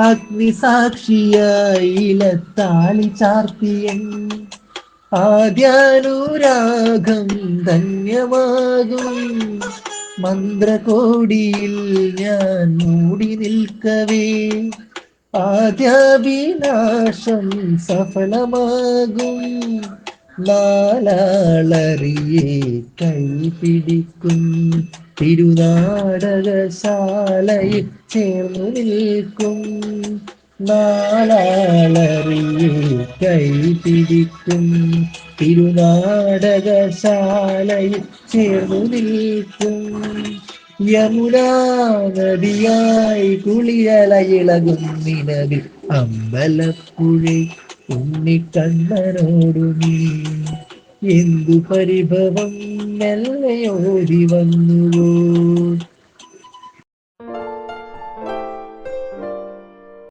അഗ്നിസാക്ഷിയായി ഇലത്താളി ചാർത്തിയൻ. ആദ്യാനുരാഗം ധന്യമാകും. മന്ത്രകോടിയിൽ ഞാൻ മൂടി നിൽക്കവേ. ആദ്യാഭിലാഷം സഫലമാകും. നാലാളറിയെ കൈപിടിക്കും തിരുനാടകശാലയിൽ ചേർന്നു നിൽക്കും. കൈ പിടിക്കും. തിരുനാടകശാലയിൽ ചേർന്നു നിൽക്കും. യമുനാ നദിയായി കുളിരലയിളകും നിലവിൽ അമ്പലപ്പുഴ ഉണ്ണിക്കണ്ണനോടു നീ എന്തു പരിഭവം മെല്ലയോടി വന്നുവോ?